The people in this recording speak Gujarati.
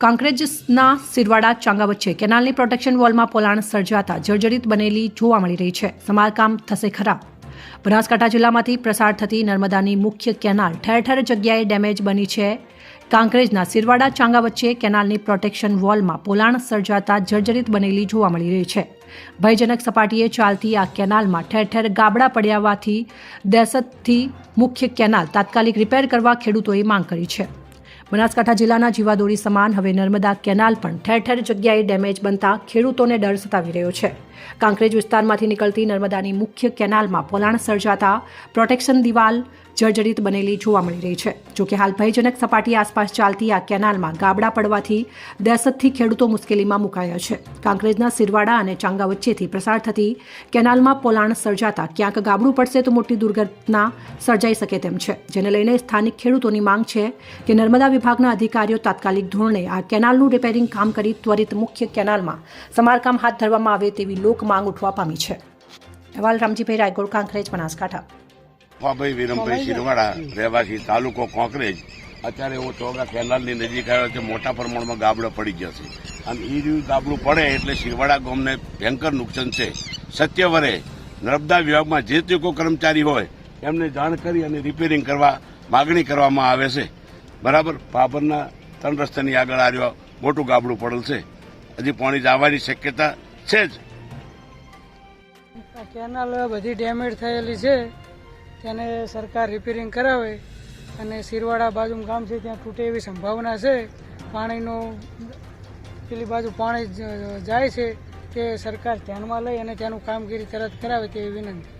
કાંકરેજના સિરવાડા ચાંગા વચ્ચે કેનાલની પ્રોટેક્શન વોલમાં પોલાણ સર્જાતા જર્જરિત બનેલી જોવા મળી રહી છે. સમારકામ થશે ખરા બનાસકાંઠા જિલ્લામાંથી પ્રસાર થતી નર્મદાની મુખ્ય કેનાલ ઠેર ઠેર જગ્યાએ ડેમેજ બની છે. કાંકરેજના સિરવાડા ચાંગા વચ્ચે કેનાલની પ્રોટેક્શન વોલમાં પોલાણ સર્જાતા જર્જરિત બનેલી જોવા મળી રહી છે. ભયજનક સપાટીએ ચાલતી આ કેનાલમાં ઠેર ઠેર ગાબડા પડ્યાવાથી દહેશતથી મુખ્ય કેનાલ તાત્કાલિક રિપેર કરવા ખેડૂતોએ માંગ કરી છે. બનાસકાંઠા જિલ્લાના જીવાદોરી સમાન હવે નર્મદા કેનાલ પણ ઠેર ઠેર જગ્યાએ ડેમેજ બનતા ખેડૂતોને ડર સતાવી રહ્યો છે. કાંકરેજ વિસ્તારમાંથી નીકળતી નર્મદાની મુખ્ય કેનાલમાં પોલાણ સર્જાતા પ્રોટેક્શન દિવાલ જર્જરિત બનેલી જોવા મળી રહી છે. જોકે હાલ ભયજનક સપાટી આસપાસ ચાલતી આ કેનાલમાં ગાબડા પડવાથી દહેશતથી ખેડૂતો મુશ્કેલીમાં મુકાયા છે. કાંકરેજના સિરવાડા અને ચાંગા વચ્ચેથી પ્રસાર થતી કેનાલમાં પોલાણ સર્જાતા ક્યાંક ગાબડું પડશે તો મોટી દુર્ઘટના સર્જાઈ શકે તેમ છે. જેને લઈને સ્થાનિક ખેડૂતોની માંગ છે કે નર્મદા વિભાગના અધિકારીઓ તાત્કાલિક ધોરણે આ કેનાલનું રિપેરિંગ કામ કરી ત્વરિત મુખ્ય કેનાલમાં સમારકામ હાથ ધરવામાં આવે તેવી લોક માંગ ઉઠવા પામી છે. અહેવાલ રામજીભાઈ રાયગોળ કાંકરેજ બનાસકાંઠા. ફાભાઈ વિરમભાઈ શિરવાડા રહેવાસી તાલુકો કોંકરેજ. અત્યારે એવો ચોગા કેનાલની નજીક આવ્યો છે મોટા પ્રમાણમાં ગાબડો પડી જશે અને એ જેવું ગાબડું પડે એટલે શિરવાડા ગામને ભયંકર નુકસાન છે. સત્યવરે નર્મદા વિભાગમાં જે તે કોઈ કર્મચારી હોય એમને જાણ કરી અને રિપેરિંગ કરવા માગણી કરવામાં આવે છે. બરાબર? પાભરના ત્રણ રસ્તાની આગળ આવ્યો મોટું ગાબડું પડેલ છે. હજી પાણી જવાની શક્યતા છે જ. આ કેનાલ બધી ડેમેજ થયેલી છે. તેને સરકાર રિપેરિંગ કરાવે અને શિરવાડા બાજુ ગામ છે ત્યાં તૂટે એવી સંભાવના છે. પાણીનું પેલી બાજુ પાણી જાય છે તે સરકાર ધ્યાનમાં લઈ અને તેનું કામગીરી તરત કરાવે તેવી વિનંતી.